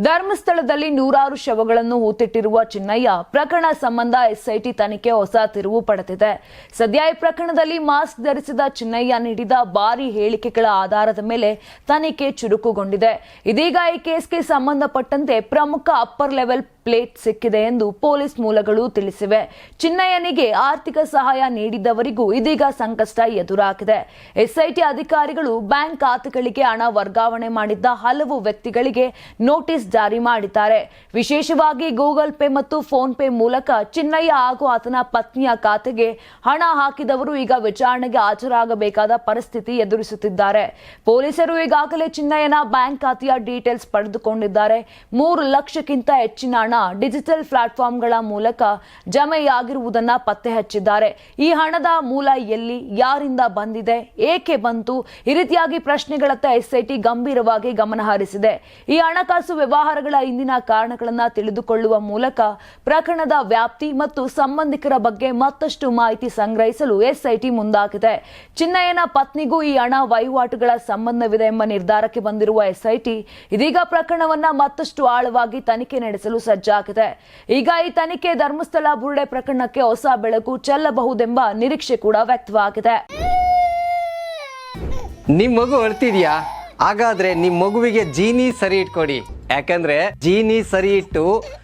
ಧರ್ಮಸ್ಥಳದಲ್ಲಿ ನೂರಾರು ಶವಗಳನ್ನು ಹೂತಿಟ್ಟಿರುವ ಚಿನ್ನಯ್ಯ ಪ್ರಕರಣ ಸಂಬಂಧ ಎಸ್ಐಟಿ ತನಿಖೆ ಹೊಸ ತಿರುವು ಪಡೆದಿದೆ. ಸದ್ಯ ಈ ಪ್ರಕರಣದಲ್ಲಿ ಮಾಸ್ಕ್ ಧರಿಸಿದ ಚಿನ್ನಯ್ಯ ನೀಡಿದ ಭಾರಿ ಹೇಳಿಕೆಗಳ ಆಧಾರದ ಮೇಲೆ ತನಿಖೆ ಚುರುಕುಗೊಂಡಿದೆ. ಇದೀಗ ಈ ಕೇಸ್ಗೆ ಸಂಬಂಧಪಟ್ಟಂತೆ ಪ್ರಮುಖ ಅಪ್ಪರ್ ಲೆವೆಲ್ ಪ್ಲೇಟ್ ಸಿಕ್ಕಿದೆ ಎಂದು ಪೊಲೀಸ್ ಮೂಲಗಳು ತಿಳಿಸಿವೆ. ಚಿನ್ನಯ್ಯನಿಗೆ ಆರ್ಥಿಕ ಸಹಾಯ ನೀಡಿದ್ದವರಿಗೂ ಇದೀಗ ಸಂಕಷ್ಟ ಎದುರಾಗಿದೆ. ಎಸ್ಐಟಿ ಅಧಿಕಾರಿಗಳು ಬ್ಯಾಂಕ್ ಖಾತೆಗಳಿಗೆ ಹಣ ವರ್ಗಾವಣೆ ಮಾಡಿದ್ದ ಹಲವು ವ್ಯಕ್ತಿಗಳಿಗೆ ನೋಟಿಸ್ ಜಾರಿ ಮಾಡಿದ್ದಾರೆ. ವಿಶೇಷವಾಗಿ ಗೂಗಲ್ ಪೇ ಮತ್ತು ಫೋನ್ ಪೇ ಮೂಲಕ ಚಿನ್ನಯ್ಯ ಹಾಗೂ ಆತನ ಪತ್ನಿಯ ಖಾತೆಗೆ ಹಣ ಹಾಕಿದವರು ಈಗ ವಿಚಾರಣೆಗೆ ಹಾಜರಾಗಬೇಕಾದ ಪರಿಸ್ಥಿತಿ ಎದುರಿಸುತ್ತಿದ್ದಾರೆ. ಪೊಲೀಸರು ಈಗಾಗಲೇ ಚಿನ್ನಯ್ಯನ ಬ್ಯಾಂಕ್ ಖಾತೆಯ ಡೀಟೇಲ್ಸ್ ಪಡೆದುಕೊಂಡಿದ್ದಾರೆ. ಮೂರು ಲಕ್ಷಕ್ಕಿಂತ ಹೆಚ್ಚಿನ ಡಿಜಿಟಲ್ ಪ್ಲಾಟ್ಫಾರ್ಮ್ಗಳ ಮೂಲಕ ಜಮೆಯಾಗಿರುವುದನ್ನ ಪತ್ತೆ ಹಚ್ಚಿದ್ದಾರೆ. ಈ ಹಣದ ಮೂಲ ಎಲ್ಲಿ, ಯಾರಿಂದ ಬಂದಿದೆ, ಏಕೆ ಬಂತು, ಈ ರೀತಿಯಾಗಿ ಪ್ರಶ್ನೆಗಳತ್ತ ಎಸ್ಐಟಿ ಗಂಭೀರವಾಗಿ ಗಮನ ಹರಿಸಿದೆ. ಈ ಹಣಕಾಸು ವ್ಯವಹಾರಗಳ ಇಂದಿನ ಕಾರಣಗಳನ್ನು ತಿಳಿದುಕೊಳ್ಳುವ ಮೂಲಕ ಪ್ರಕರಣದ ವ್ಯಾಪ್ತಿ ಮತ್ತು ಸಂಬಂಧಿಕರ ಬಗ್ಗೆ ಮತ್ತಷ್ಟು ಮಾಹಿತಿ ಸಂಗ್ರಹಿಸಲು ಎಸ್ಐಟಿ ಮುಂದಾಗಿದೆ. ಚಿನ್ನಯ್ಯನ ಪತ್ನಿಗೂ ಈ ಹಣ ವಹಿವಾಟುಗಳ ಸಂಬಂಧವಿದೆ ಎಂಬ ನಿರ್ಧಾರಕ್ಕೆ ಬಂದಿರುವ ಎಸ್ಐಟಿ, ಇದೀಗ ಪ್ರಕರಣವನ್ನ ಮತ್ತಷ್ಟು ಆಳವಾಗಿ ತನಿಖೆ ನಡೆಸಲು ಸಜ್ಜಾಗಿದೆ. ಈಗ ಈ ತನಿಖೆ ಧರ್ಮಸ್ಥಳ ಬುರುಡೆ ಪ್ರಕರಣಕ್ಕೆ ಹೊಸ ಬೆಳಕು ಚೆಲ್ಲಬಹುದೆಂಬ ನಿರೀಕ್ಷೆ ಕೂಡ ವ್ಯಕ್ತವಾಗಿದೆ. ನಿಮ್ ಮಗು ಅಳ್ತಿದ್ಯಾ? ಹಾಗಾದ್ರೆ ನಿಮ್ ಮಗುವಿಗೆ ಜೀನಿ ಸರಿ ಇಟ್ಕೊಡಿ. ಯಾಕಂದ್ರೆ ಜೀನಿ ಸರಿ ಇಟ್ಟು